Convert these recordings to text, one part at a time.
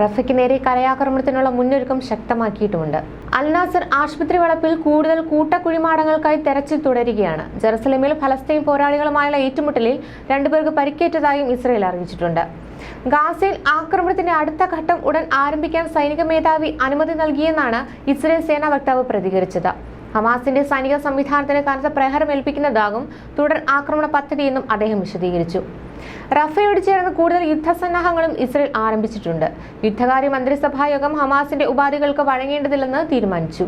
റഫയ്ക്ക് നേരെ കരയാക്രമണത്തിനുള്ള മുന്നൊരുക്കം ശക്തമാക്കിയിട്ടുമുണ്ട്. അൽനാസർ ആശുപത്രി വളപ്പിൽ കൂടുതൽ കൂട്ടക്കുഴിമാടങ്ങൾക്കായി തെരച്ചിൽ തുടരുകയാണ്. ജെറുസലേമിൽ ഫലസ്തീൻ പോരാളികളുമായുള്ള ഏറ്റുമുട്ടലിൽ രണ്ടുപേർക്ക് പരിക്കേറ്റതായും ഇസ്രയേൽ അറിയിച്ചിട്ടുണ്ട്. ഗാസയിൽ ആക്രമണത്തിന്റെ അടുത്ത ഘട്ടം ഉടൻ ആരംഭിക്കാൻ സൈനിക മേധാവി അനുമതി നൽകിയെന്നാണ് ഇസ്രയേൽ സേനാ വക്താവ് പ്രതികരിച്ചത്. ഹമാസിന്റെ സൈനിക സംവിധാനത്തിന് കനത്ത പ്രഹരം ഏൽപ്പിക്കുന്നതാകും തുടർ ആക്രമണ പദ്ധതിയെന്നും അദ്ദേഹം വിശദീകരിച്ചു. റഫയോട് ചേർന്ന് കൂടുതൽ യുദ്ധസന്നാഹങ്ങളും ഇസ്രയേൽ ആരംഭിച്ചിട്ടുണ്ട്. യുദ്ധകാര്യ മന്ത്രിസഭാ യോഗം ഹമാസിന്റെ ഉപാധികൾക്ക് വഴങ്ങേണ്ടതില്ലെന്ന് തീരുമാനിച്ചു.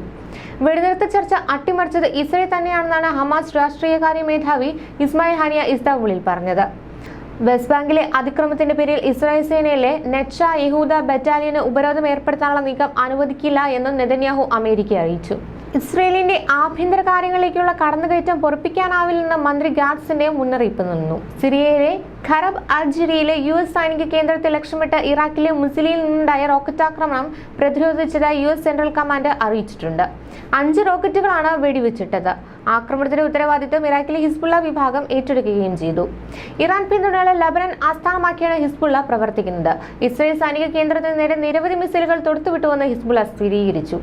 വെടിനിർത്ത ചർച്ച അട്ടിമറിച്ചത് ഇസ്രയേൽ തന്നെയാണെന്നാണ് ഹമാസ് രാഷ്ട്രീയകാര്യ മേധാവി ഇസ്മായിൽ ഹാനിയ ഇസ്താബുളിൽ പറഞ്ഞത്. വെസ്റ്റ് ബാങ്കിലെ അതിക്രമത്തിന്റെ പേരിൽ ഇസ്രായേൽ സേനയിലെ നെച്ച യഹൂദ ബറ്റാലിയന് ഉപരോധം ഏർപ്പെടുത്താനുള്ള നീക്കം അനുവദിക്കില്ല എന്നും നെതന്യാഹു അമേരിക്ക അറിയിച്ചു. ഇസ്രയേലിന്റെ ആഭ്യന്തര കാര്യങ്ങളിലേക്കുള്ള കടന്നുകയറ്റം പൊറപ്പിക്കാനാവില്ലെന്ന് മന്ത്രി ഗാറ്റ്സിന്റെ മുന്നറിയിപ്പ് നിന്നു. സിറിയയിലെ ഖറബ് അൽജിരിയിലെ യു എസ് സൈനിക കേന്ദ്രത്തെ ലക്ഷ്യമിട്ട് ഇറാഖിലെ മുസിലിയിൽ നിന്നുണ്ടായ റോക്കറ്റ് ആക്രമണം പ്രതിരോധിച്ചതായി യു എസ് സെൻട്രൽ കമാൻഡ് അറിയിച്ചിട്ടുണ്ട്. അഞ്ച് റോക്കറ്റുകളാണ് വെടിവെച്ചിട്ടത്. ആക്രമണത്തിന്റെ ഉത്തരവാദിത്വം ഇറാഖിലെ ഹിസ്ബുള്ള വിഭാഗം ഏറ്റെടുക്കുകയും ചെയ്തു. ഇറാൻ പിന്തുണയുള്ള ലബനൻ ആസ്ഥാനമാക്കിയാണ് ഹിസ്ബുള്ള പ്രവർത്തിക്കുന്നത്. ഇസ്രയേൽ സൈനിക കേന്ദ്രത്തിന് നേരെ നിരവധി മിസൈലുകൾ തൊടുത്തുവിട്ടുവെന്ന് ഹിസ്ബുള്ള സ്ഥിരീകരിച്ചു.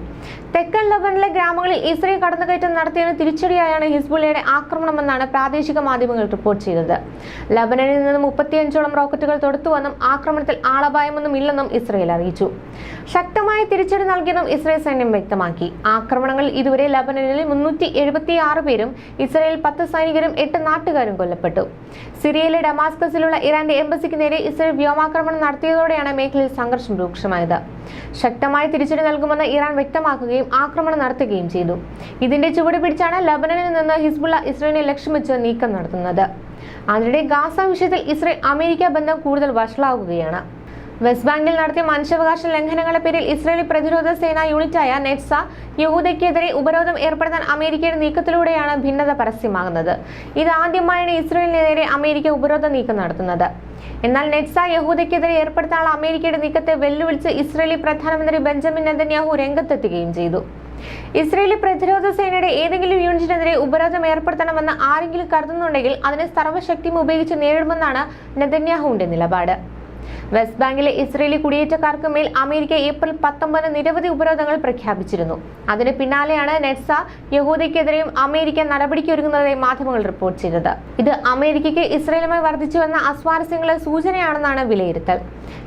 തെക്കൻ ലബനിലെ ഗ്രാമങ്ങളിൽ ഇസ്രയേൽ കടന്നുകയറ്റം നടത്തിയതിന് തിരിച്ചടിയായാണ് ഹിസ്ബുള്ളയുടെ ആക്രമണമെന്നാണ് പ്രാദേശിക മാധ്യമങ്ങൾ റിപ്പോർട്ട് ചെയ്തത്. ലബനനിൽ നിന്ന് മുപ്പത്തിയഞ്ചോളം റോക്കറ്റുകൾ തൊടുത്തുവെന്നും ആക്രമണത്തിൽ ആളപായമൊന്നും ഇല്ലെന്നും ഇസ്രയേൽ അറിയിച്ചു. ശക്തമായ തിരിച്ചടി നൽകിയെന്നും ഇസ്രയേൽ സൈന്യം വ്യക്തമാക്കി. ആക്രമണങ്ങൾ ഇതുവരെ ലബനനിൽ മുന്നൂറ്റി എഴുപത്തി ആറ് പേരും ഇസ്രയേൽ പത്ത് സൈനികരും എട്ട് നാട്ടുകാരും കൊല്ലപ്പെട്ടു. സിറിയയിലെ ഡമാസ്കസിലുള്ള ഇറാന്റെ എംബസിക്ക് നേരെ ഇസ്രയേൽ വ്യോമാക്രമണം നടത്തിയതോടെയാണ് മേഖലയിൽ സംഘർഷം രൂക്ഷമായത്. ശക്തമായ തിരിച്ചടി നൽകുമെന്ന് ഇറാൻ വ്യക്തമാക്കുകയും ആക്രമണം നടത്തുകയും ചെയ്തു. ഇതിന്റെ ചുവട് പിടിച്ചാണ് ലബനനിൽ നിന്ന് ഹിസ്ബുള്ള ഇസ്രയേലിനെ ലക്ഷ്യം വെച്ച് നീക്കം നടത്തുന്നത്. അതിനിടെ ഗാസ വിഷയത്തിൽ ഇസ്രയേൽ അമേരിക്ക ബന്ധം കൂടുതൽ വഷളാകുകയാണ് വെസ്റ്റ് ബാങ്കിൽ നടത്തിയ മനുഷ്യാവകാശ ലംഘനങ്ങളുടെ പേരിൽ ഇസ്രയേലി പ്രതിരോധ സേനാ യൂണിറ്റായ നെറ്റ്സ യഹൂദയ്ക്കെതിരെ ഉപരോധം ഏർപ്പെടുത്താൻ അമേരിക്കയുടെ നീക്കത്തിലൂടെയാണ് ഭിന്നത പരസ്യമാകുന്നത്. ഇത് ആദ്യമായാണ് ഇസ്രയേലിനെതിരെ അമേരിക്ക ഉപരോധ നീക്കം നടത്തുന്നത്. എന്നാൽ നെറ്റ്സ യഹൂദയ്ക്കെതിരെ ഏർപ്പെടുത്താനുള്ള അമേരിക്കയുടെ നീക്കത്തെ വെല്ലുവിളിച്ച് ഇസ്രയേലി പ്രധാനമന്ത്രി ബെഞ്ചമിൻ നെതന്യാഹു രംഗത്തെത്തുകയും ചെയ്തു. ഇസ്രയേലി പ്രതിരോധ സേനയുടെ ഏതെങ്കിലും യൂണിറ്റിനെതിരെ ഉപരോധം ഏർപ്പെടുത്തണമെന്ന് ആരെങ്കിലും കരുതുന്നുണ്ടെങ്കിൽ അതിനെ സർവശക്തിയും ഉപയോഗിച്ച് നേരിടുമെന്നാണ് നെതന്യാഹുവിന്റെ നിലപാട്. വെസ്റ്റ് ബാങ്കിലെ ഇസ്രയേലി കുടിയേറ്റക്കാർക്ക് മേൽ അമേരിക്ക ഏപ്രിൽ പത്തൊമ്പതിന് നിരവധി ഉപരോധങ്ങൾ പ്രഖ്യാപിച്ചിരുന്നു. അതിന് പിന്നാലെയാണ് നെറ്റ്സ യഹൂദയ്ക്കെതിരെയും അമേരിക്ക നടപടിക്കൊരുങ്ങുന്നതായി മാധ്യമങ്ങൾ റിപ്പോർട്ട് ചെയ്തത്. ഇത് അമേരിക്കയ്ക്ക് ഇസ്രയേലുമായി വർദ്ധിച്ചുവെന്ന അസ്വാരസ്യങ്ങളെ സൂചനയാണെന്നാണ് വിലയിരുത്തൽ.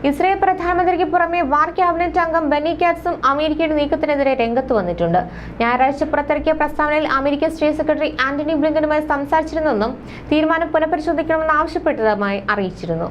ഇസ്രയേൽ പ്രധാനമന്ത്രിക്ക് പുറമെ വാർ ക്യാബിനറ്റ് അംഗം ബെന്നി കാറ്റ്സും അമേരിക്കയുടെ നീക്കത്തിനെതിരെ രംഗത്ത് വന്നിട്ടുണ്ട്. ഞായറാഴ്ച പുറത്തിറക്കിയ പ്രസ്താവനയിൽ അമേരിക്കൻ സ്റ്റേറ്റ് സെക്രട്ടറി ആന്റണി ബ്ലിങ്കനുമായി സംസാരിച്ചിരുന്നെന്നും തീരുമാനം പുനഃപരിശോധിക്കണമെന്ന് ആവശ്യപ്പെട്ടതുമായി അറിയിച്ചിരുന്നു.